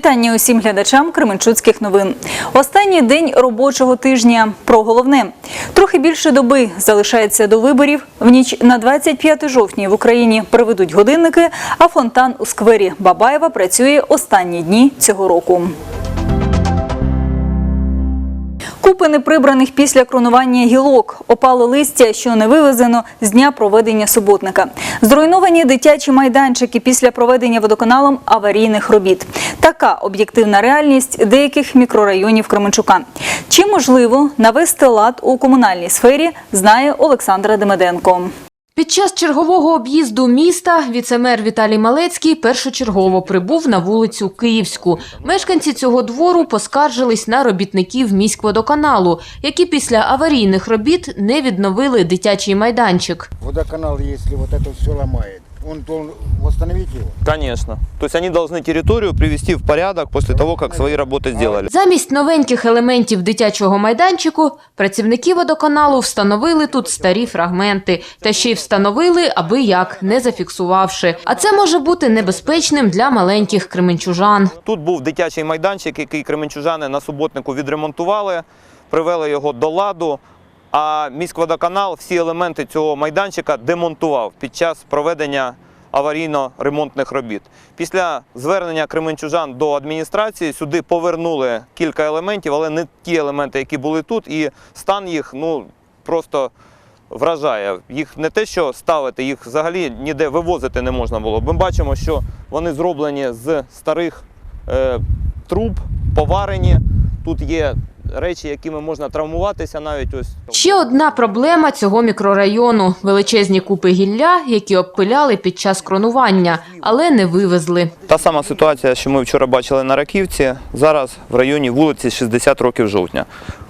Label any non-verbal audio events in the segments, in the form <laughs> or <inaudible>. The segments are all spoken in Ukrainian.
Вітання усім глядачам Кременчуцьких новин. Останній день робочого тижня. Про головне. Трохи більше доби залишається до виборів. В ніч на 25 жовтня в Україні приведуть годинники, а фонтан у сквері Бабаєва працює останні дні цього року. Купи неприбраних після кронування гілок, опало листя, що не вивезено з дня проведення суботника. Зруйновані дитячі майданчики після проведення водоканалом аварійних робіт. Така об'єктивна реальність деяких мікрорайонів Кременчука. Чи можливо навести лад у комунальній сфері, знає Олександра Демеденко. Під час чергового об'їзду міста віцемер Віталій Малецький першочергово прибув на вулицю Київську. Мешканці цього двору поскаржились на робітників міськводоканалу, які після аварійних робіт не відновили дитячий майданчик. Водоканал, якщо вот это все ломает, он должен восстановить его. Конечно. То есть они должны территорию привести в порядок после того, как свои работы сделали. Замість новеньких елементів дитячого майданчику працівники водоканалу встановили тут старі фрагменти, та ще й встановили, аби як не зафіксувавши. А це може бути небезпечним для маленьких кременчужан. Тут був дитячий майданчик, який кременчужани на суботнику відремонтували, привели його до ладу. А міськводоканал всі елементи цього майданчика демонтував під час проведення аварійно-ремонтних робіт. Після звернення кременчужан до адміністрації сюди повернули кілька елементів, але не ті елементи, які були тут, і стан їх ну просто вражає. Їх не те, що ставити, їх взагалі ніде вивозити не можна було. Ми бачимо, що вони зроблені з старих е, труб, поварені. Тут є речі, якими можна травмуватися навіть ось. Ще одна проблема цього мікрорайону – величезні купи гілля, які обпиляли під час кронування, але не вивезли. Та сама ситуація, що ми вчора бачили на Раківці, зараз в районі вулиці 60 років жовтня.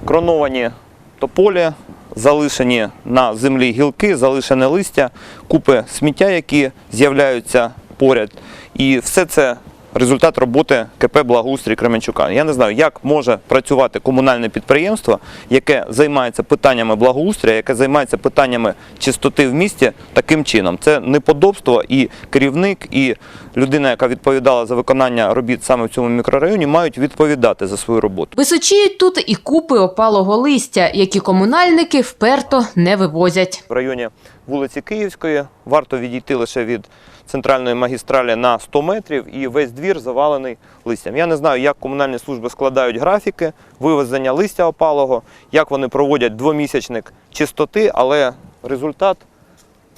Кроновані тополі, залишені на землі гілки, залишене листя, купи сміття, які з'являються поряд. І все це результат роботи КП Благоустрій Кременчука. Я не знаю, як може працювати комунальне підприємство, яке займається питаннями благоустрія, яке займається питаннями чистоти в місті таким чином. Це неподобство і керівник, і людина, яка відповідала за виконання робіт саме в цьому мікрорайоні, мають відповідати за свою роботу. Височіють тут і купи опалого листя, які комунальники вперто не вивозять. В районі вулиці Київської варто відійти лише від центральної магістралі на 100 метрів, і весь двір завалений листям. Я не знаю, як комунальні служби складають графіки вивезення листя опалого, як вони проводять двомісячник чистоти, але результат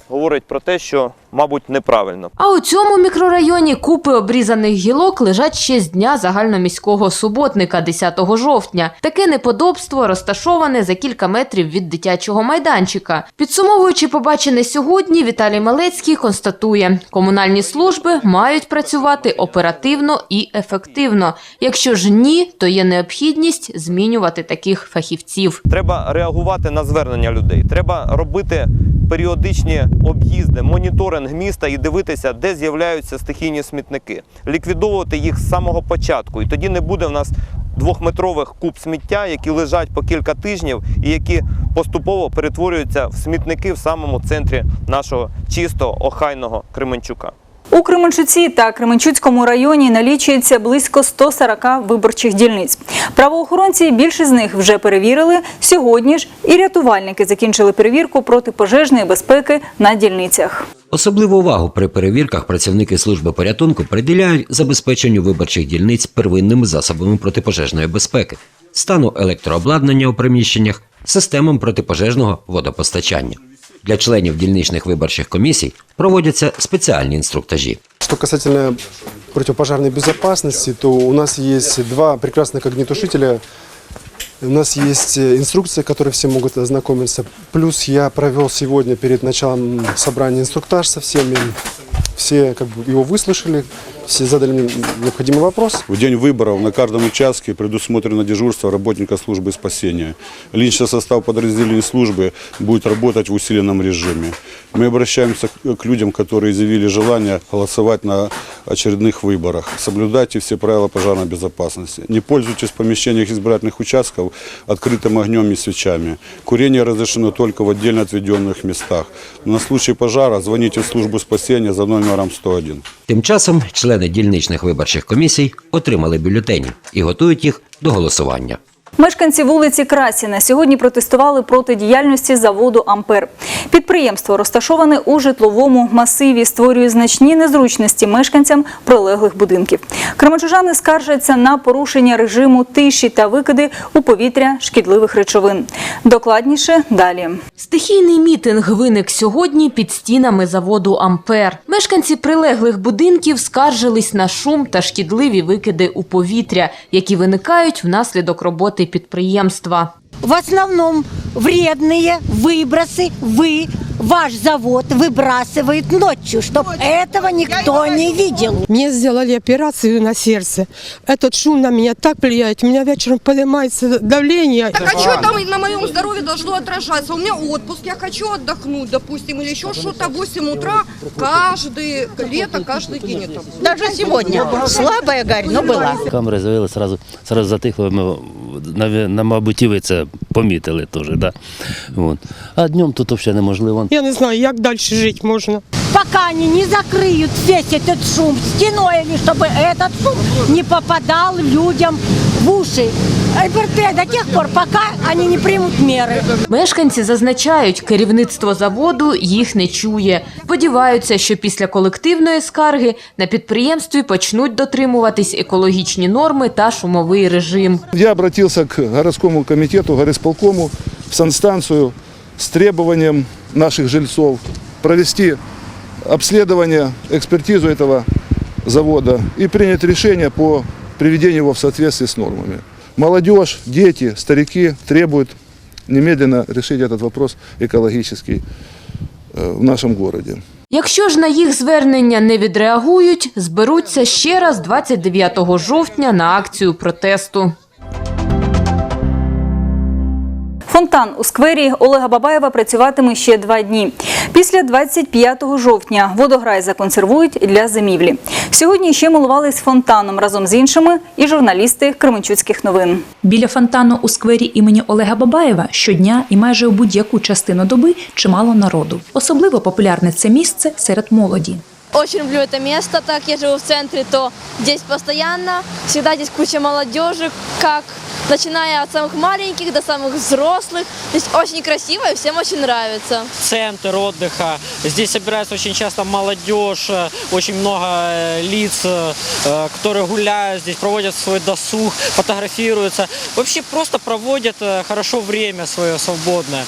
говорить про те, що, мабуть, неправильно. А у цьому мікрорайоні купи обрізаних гілок лежать ще з дня загальноміського суботника 10 жовтня. Таке неподобство розташоване за кілька метрів від дитячого майданчика. Підсумовуючи побачене сьогодні, Віталій Малецький констатує, комунальні служби мають працювати оперативно і ефективно. Якщо ж ні, то є необхідність змінювати таких фахівців. Треба реагувати на звернення людей. Треба робити періодичні об'їзди, моніторинг міста і дивитися, де з'являються стихійні смітники, ліквідовувати їх з самого початку. І тоді не буде в нас двохметрових куб сміття, які лежать по кілька тижнів і які поступово перетворюються в смітники в самому центрі нашого чистого охайного Кременчука. У Кременчуці та Кременчуцькому районі налічується близько 140 виборчих дільниць. Правоохоронці більше з них вже перевірили. Сьогодні ж і рятувальники закінчили перевірку протипожежної безпеки на дільницях. Особливу увагу при перевірках працівники служби порятунку приділяють забезпеченню виборчих дільниць первинними засобами протипожежної безпеки, стану електрообладнання у приміщеннях, системам протипожежного водопостачання. Для членів дільничних виборчих комісій проводяться спеціальні інструктажі. Что касательно противопожарной безопасности, то у нас есть два прекрасных огнетушителя. У нас есть э, инструкция, которой все могут ознакомиться. Плюс я провел сегодня перед началом собрания инструктаж со всеми Все как бы, его выслушали, все задали мне необходимый вопрос. В день выборов на каждом участке предусмотрено дежурство работника службы спасения. Личный состав подразделений службы будет работать в усиленном режиме. Мы обращаемся к к людям, которые изъявили желание голосовать на очередных выборах. Соблюдайте все правила пожарной безопасности. Не пользуйтесь в помещениях избирательных участков открытым огнем и свечами. Курение разрешено только в отдельно отведенных местах. На случай пожара звоните в службу спасения за номером 101. Тим часом члени дільничних виборчих комісій отримали бюлетені і готують їх до голосування. Мешканці вулиці Красіна сьогодні протестували проти діяльності заводу Ампер. Підприємство розташоване у житловому масиві, створює значні незручності мешканцям прилеглих будинків. Кременчужани скаржаться на порушення режиму тиші та викиди у повітря шкідливих речовин. Докладніше далі. Стихійний мітинг виник сьогодні під стінами заводу Ампер. Мешканці прилеглих будинків скаржились на шум та шкідливі викиди у повітря, які виникають внаслідок роботи підприємства. В основном вредные выбросы вы, ваш завод выбрасывает ночью, чтобы этого никто не видел. Мне сделали операцию на сердце. Этот шум на меня так влияет. У меня вечером поднимается давление. Так а что там на моем здоровье должно отражаться? У меня отпуск, я хочу отдохнуть, допустим, или еще что-то. 8 утра каждый лето, каждый день это. Даже сегодня слабая гарь, но была. Камери з'явилися, сразу, сразу затихли. Ми, наві- на, мабуть, і ви це помітили теж. Да? От. А днем тут взагалі неможливо. Я не знаю, як далі жити можна. Пока они не закрыют весь этот шум стеной, или чтобы этот шум не попадал людям в уши. ЛБРТ до тех пор, пока они не примут меры. Мешканці зазначають, керівництво заводу їх не чує. Сподіваються, що після колективної скарги на підприємстві почнуть дотримуватись екологічні норми та шумовий режим. Я обратился к городскому комитету, горисполкому, в санстанцию с требованием наших жильцов провести обследование, экспертизу этого завода и принять решение по приведению его в соответствии с нормами. Молодежь, дети, старики требуют немедленно решить этот вопрос экологический э, в нашем городе. Якщо ж на їх звернення не відреагують, зберуться ще раз 29 жовтня на акцію протесту. Фонтан у сквері Олега Бабаєва працюватиме ще два дні. Після 25 жовтня водограй законсервують для зимівлі. Сьогодні ще милувались фонтаном разом з іншими і журналісти Кременчуцьких новин. Біля фонтану у сквері імені Олега Бабаєва щодня і майже у будь-яку частину доби чимало народу. Особливо популярне це місце серед молоді. Очень люблю это место, так я живу в центре, то здесь постоянно, всегда здесь куча молодежи, как начиная от самых маленьких до самых взрослых. Здесь очень красиво и всем очень нравится. центр отдыха. Здесь собирается очень часто молодежь, очень много э, лиц, э, которые гуляют здесь, проводят свой досуг, фотографируются. Вообще просто проводят э, хорошо время свое свободное.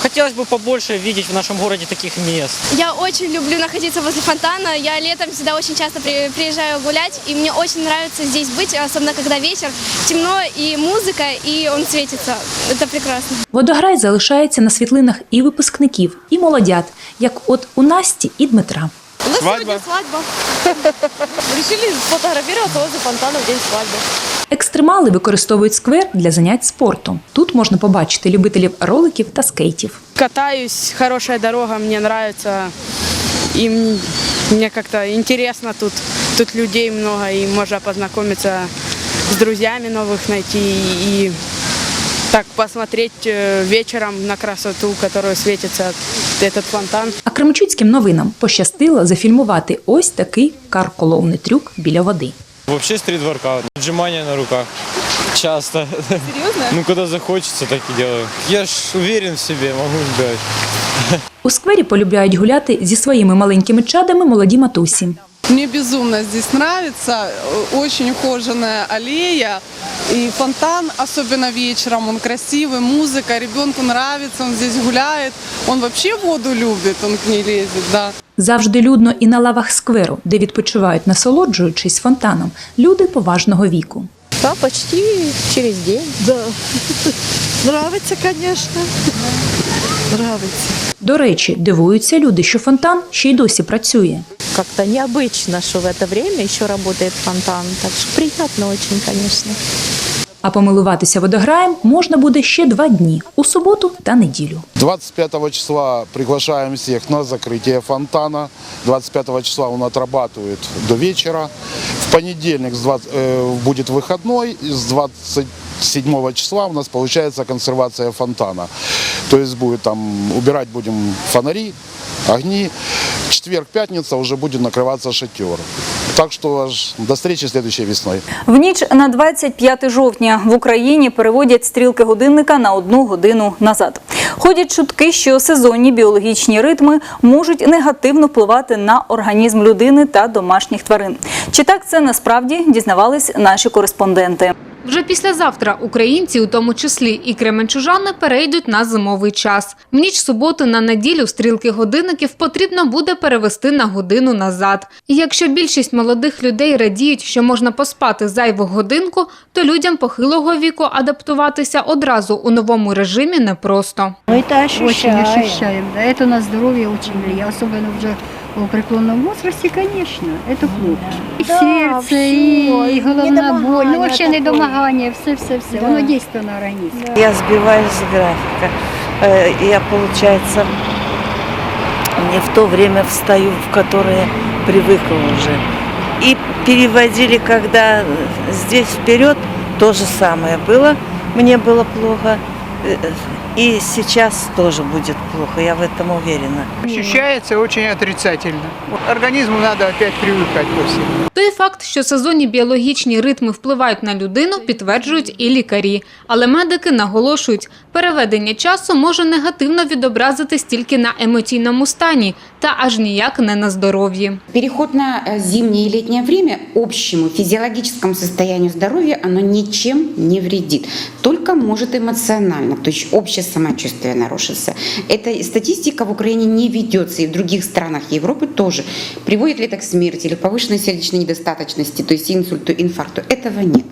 Хотелось бы побольше видеть в нашем городе таких мест. Я очень люблю находиться возле фонтана. Я летом сюда очень часто при- приезжаю гулять, и мне очень нравится здесь быть, особенно когда вечер, темно и музыка, и он светится. Это прекрасно. Водограй залишається на світлинах і випускників, і молодят, як от у Насті і Дмитра. У нас сегодня свадьба. <laughs> Решили сфотографироваться возле фонтана в день свадьбы. Екстремали використовують сквер для занять спортом. Тут можна побачити любителів роликів та скейтів. Катаюсь, хорошая дорога, мне нравится. И м- мне как-то интересно тут. Тут людей много, и можно познакомиться с друзьями новых найти. И так посмотреть э, вечером на красоту, которую светится этот фонтан. А кременчуцьким новинам пощастило зафільмувати ось такий карколовний трюк біля води. Вообще стрит-воркаут. Отжимания на руках. Часто. Серьезно? Ну, когда захочется, так и делаю. Я ж уверен в себе, могу сделать. У сквері полюбляють гуляти зі своїми маленькими чадами молоді матусі. Мне безумно здесь нравится. Очень ухоженная аллея. И фонтан, особенно вечером, он красивый, музыка, ребенку нравится, он здесь гуляет. Он вообще воду любит, он к ней лезет, да. Завжди людно і на лавах скверу, де відпочивають, насолоджуючись фонтаном, люди поважного віку. Да, почти через день. Да. <laughs> Нравится, конечно. Нравится. До речі, дивуються люди, що фонтан ще й досі працює. Как-то необычно, що в це время ще працює фонтан. Так що приємно очень, конечно. А помилуватися водограєм можна буде ще два дні у суботу та неділю. 25 числа приглашаем всех на закрытие фонтана. 25 числа он отрабатывает до вечера. В понедельник с 20 э, будет выходной. И С 27 числа у нас получается консервация фонтана. То есть будет там убирать будем фонари, огни. четверг-пятница уже будет накрываться шатер. Так что аж до встречи следующей весной. В ніч на 25 жовтня в Україні переводять стрілки годинника на одну годину назад. Ходять чутки, що сезонні біологічні ритми можуть негативно впливати на організм людини та домашніх тварин. Чи так це насправді дізнавались наші кореспонденти? Вже післязавтра українці, у тому числі і кременчужани, перейдуть на зимовий час. В ніч суботи на неділю стрілки годинників потрібно буде перевести на годину назад. І якщо більшість молодих людей радіють, що можна поспати зайву годинку, то людям похилого віку адаптуватися одразу у новому режимі непросто. Мы это ощущаем. Очень ощущаем, да. Это на здоровье очень влияет, особенно уже В преклонном возрасте, конечно, это плохо. И Да, сердце, всё, и, и головная боль, ну вообще такое. недомогание, все-все-все, Да. оно действует на организм. Я сбиваюсь с графика. Э, Я, получается, не в то время встаю, в которое привыкла уже. И переводили, когда здесь вперед, то же самое было. Мне было плохо. Э, И сейчас тоже будет плохо, я в этом уверена. Ощущается очень отрицательно. Организму надо опять привыкать ко всему. Той факт, що сезонні біологічні ритми впливають на людину, підтверджують і лікарі. Але медики наголошують, переведення часу може негативно відобразитись тільки на емоційному стані та аж ніяк не на здоров'ї. Переход на э, зимнее и летнее время общему физиологическому состоянию здоровья оно ничем не вредит, только может эмоционально, То есть общее самочувствие нарушится. Эта статистика в Украине не ведется, и в других странах Европы тоже. Приводит ли это к смерти или повышенной сердечной недостаточности, то есть инсульту, инфаркту? Этого нет.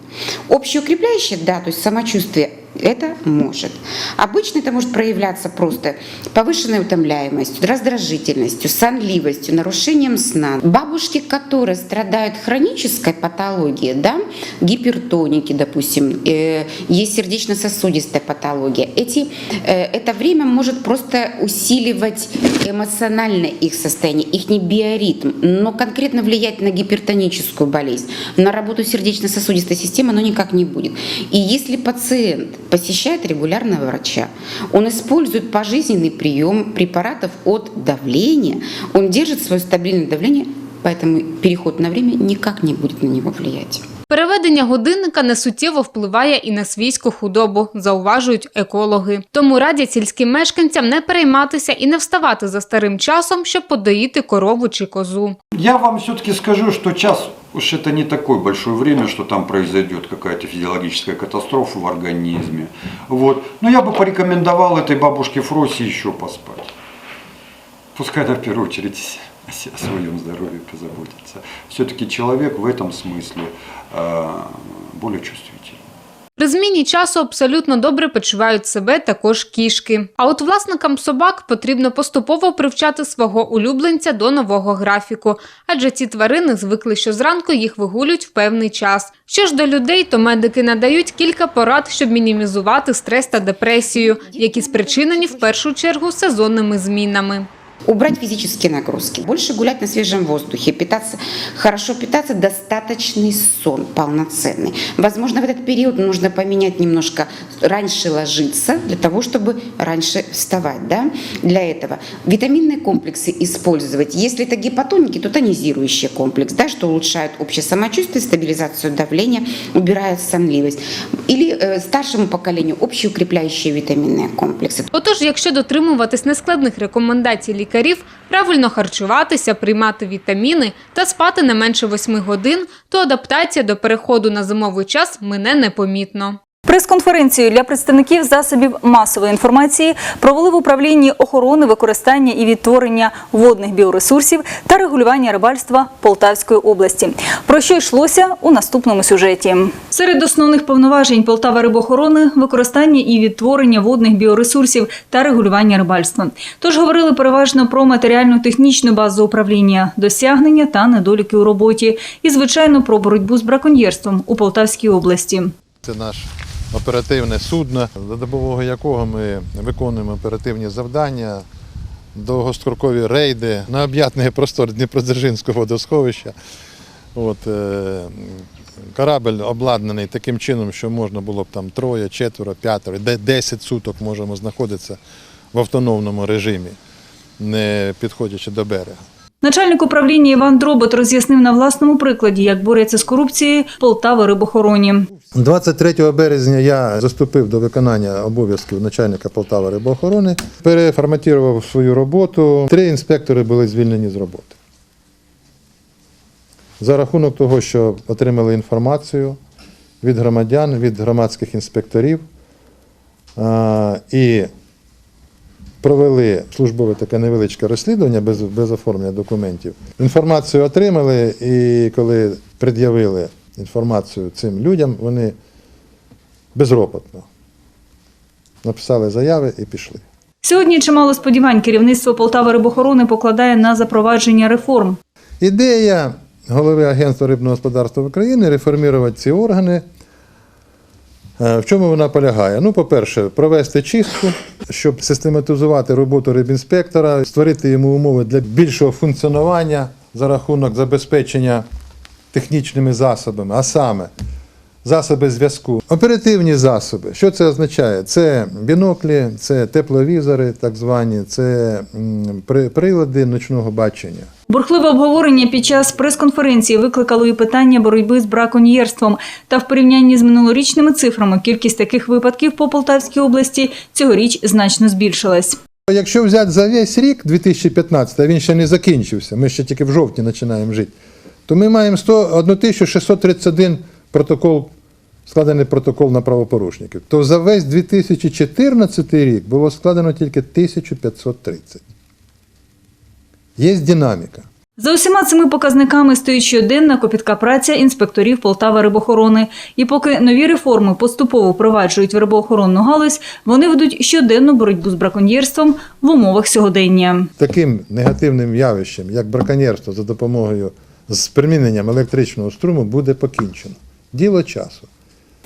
Общеукрепляющее, да, то есть самочувствие это может. Обычно это может проявляться просто повышенной утомляемостью, раздражительностью, сонливостью, нарушением сна. Бабушки, которые страдают хронической патологией, да, гипертоники, допустим, э, есть сердечно-сосудистая патология, эти, э, это время может просто усиливать эмоционально их состояние, их не биоритм, но конкретно влиять на гипертоническую болезнь, на работу сердечно-сосудистой системы оно никак не будет. И если пациент посещает регулярного врача, он использует пожизненный прием препаратов от давления, он держит свое стабильное давление, поэтому переход на время никак не будет на него влиять. Переведення годинника несуттєво впливає і на свійську худобу, зауважують екологи. Тому радять сільським мешканцям не перейматися і не вставати за старим часом, щоб подоїти корову чи козу. Я вам все-таки скажу, что час уж это не такое большое время, что там произойдет какая-то физиологическая катастрофа в организме. Вот. Но я бы порекомендовал этой бабушке Фросе еще поспать. Пускай она в первую очередь о своем здоровье позаботится. Все-таки человек в этом смысле э, более чувствительный. При зміні часу абсолютно добре почувають себе також кішки. А от власникам собак потрібно поступово привчати свого улюбленця до нового графіку, адже ці тварини звикли, що зранку їх вигулюють в певний час. Що ж до людей, то медики надають кілька порад, щоб мінімізувати стрес та депресію, які спричинені в першу чергу сезонними змінами Убрать физические нагрузки, больше гулять на свежем воздухе, питаться, хорошо питаться, достаточный сон полноценный. Возможно, в этот период нужно поменять немножко, раньше ложиться, для того, чтобы раньше вставать. Да? Для этого витаминные комплексы использовать. Если это гипотоники, то тонизирующий комплекс, да, что улучшает общее самочувствие, стабилизацию давления, убирает сонливость. Или э, старшему поколению общеукрепляющие витаминные комплексы. Отож, якщо дотримуватись нескладних рекомендацій лікарів, правильно харчуватися, приймати вітаміни та спати не менше 8 годин, то адаптація до переходу на зимовий час мине непомітно. Прес-конференцію для представників засобів масової інформації провели в управлінні охорони, використання і відтворення водних біоресурсів та регулювання рибальства Полтавської області. Про що йшлося у наступному сюжеті? Серед основних повноважень Полтава рибохорони використання і відтворення водних біоресурсів та регулювання рибальства. Тож говорили переважно про матеріально-технічну базу управління, досягнення та недоліки у роботі, і звичайно про боротьбу з браконьєрством у Полтавській області. Це наш оперативне судно, за допомогою якого ми виконуємо оперативні завдання, довгострокові рейди на об'ятний простор Дніпродзержинського водосховища. От, е, корабль обладнаний таким чином, що можна було б там троє, четверо, п'ятеро, де 10 суток можемо знаходитися в автономному режимі, не підходячи до берега. Начальник управління Іван Дробот роз'яснив на власному прикладі, як бореться з корупцією Полтава рибохороні. 23 березня я заступив до виконання обов'язків начальника Полтава рибоохорони, переформатував свою роботу. Три інспектори були звільнені з роботи. За рахунок того, що отримали інформацію від громадян, від громадських інспекторів і провели службове таке невеличке розслідування без, без оформлення документів. Інформацію отримали, і коли пред'явили інформацію цим людям, вони безропотно написали заяви і пішли. Сьогодні чимало сподівань керівництво Полтава рибохорони покладає на запровадження реформ. Ідея голови Агентства рибного господарства України реформувати ці органи. Е, В чому вона полягає? Ну, по-перше, провести чистку, щоб систематизувати роботу рибінспектора, створити йому умови для більшого функціонування за рахунок забезпечення технічними засобами, а саме засоби зв'язку, оперативні засоби. Що це означає? Це біноклі, це тепловізори, так звані, це при- прилади ночного бачення. Бурхливе обговорення під час прес-конференції викликало і питання боротьби з браконьєрством. Та в порівнянні з минулорічними цифрами кількість таких випадків по Полтавській області цьогоріч значно збільшилась. Якщо взяти за весь рік 2015, а він ще не закінчився, ми ще тільки в жовтні починаємо жити, то ми маємо 100, 1631 протокол, складений протокол на правопорушників. То за весь 2014 рік було складено тільки 1530. Є динаміка. За усіма цими показниками стоїть щоденна копітка праця інспекторів Полтава рибохорони. І поки нові реформи поступово впроваджують в рибоохоронну галузь, вони ведуть щоденну боротьбу з браконьєрством в умовах сьогодення. Таким негативним явищем, як браконьєрство за допомогою з приміненням електричного струму, буде покінчено. Діло часу.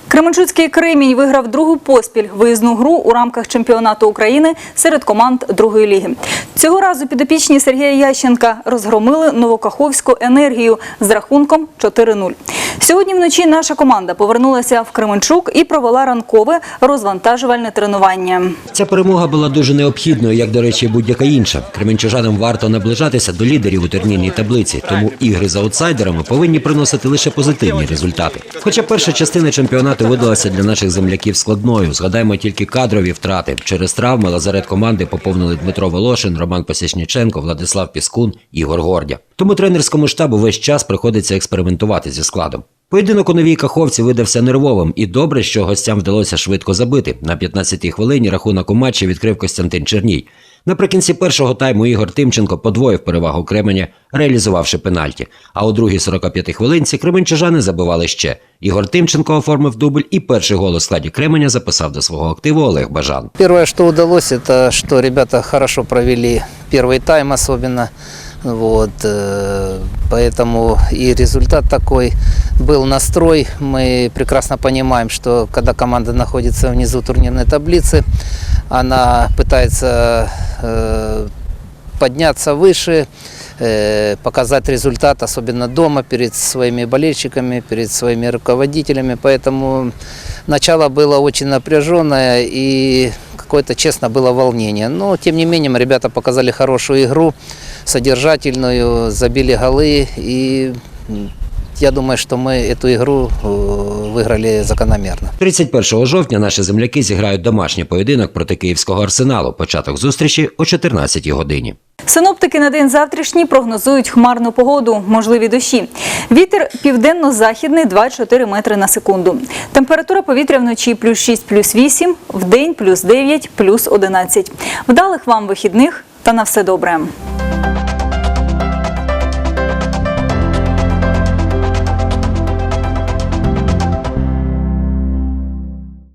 Кременчуцький Кремінь виграв другу поспіль виїзну гру у рамках чемпіонату України серед команд другої ліги. Цього разу підопічні Сергія Ященка розгромили Новокаховську енергію з рахунком 4-0. Сьогодні вночі наша команда повернулася в Кременчук і провела ранкове розвантажувальне тренування. Ця перемога була дуже необхідною, як, до речі, будь-яка інша. Кременчужанам варто наближатися до лідерів у турнірній таблиці, тому ігри з аутсайдерами повинні приносити лише позитивні результати. Хоча перша частина чемпіонату видалася для наших земляків складною. Згадаємо тільки кадрові втрати. Через травми лазарет команди поповнили Дмитро Волошин, Роман Посічніченко, Владислав Піскун, Ігор Гордя. Тому тренерському штабу весь час приходиться експериментувати зі складом. Поєдинок у новій каховці видався нервовим, і добре, що гостям вдалося швидко забити. На 15-й хвилині рахунок у матчі відкрив Костянтин Черній. Наприкінці першого тайму Ігор Тимченко подвоїв перевагу Кременя, реалізувавши пенальті. А у другій 45-й хвилинці кременчужани забивали ще. Ігор Тимченко оформив дубль і перший гол у складі Кременя записав до свого активу Олег Бажан. Первое, что удалось, это что ребята хорошо провели первый тайм особенно. Вот, э, поэтому и результат такой. Был настрой. Мы прекрасно понимаем, что когда команда находится внизу турнирной таблицы, она пытается э, подняться выше, э, показать результат, особенно дома, перед своими болельщиками, перед своими руководителями. Поэтому начало было очень напряженное и какое-то, честно, было волнение. Но, тем не менее, ребята показали хорошую игру, содержательную, забили голы. И я думаю, что мы эту игру э, выиграли закономерно. 31 жовтня наші земляки зіграють домашній поєдинок проти київського арсеналу. Початок зустрічі о 14 годині. Синоптики на день завтрашній прогнозують хмарну погоду, можливі дощі. Вітер південно-західний 2-4 метри на секунду. Температура повітря вночі плюс 6, плюс 8, вдень плюс 9, плюс 11. Вдалих вам вихідних та на все добре.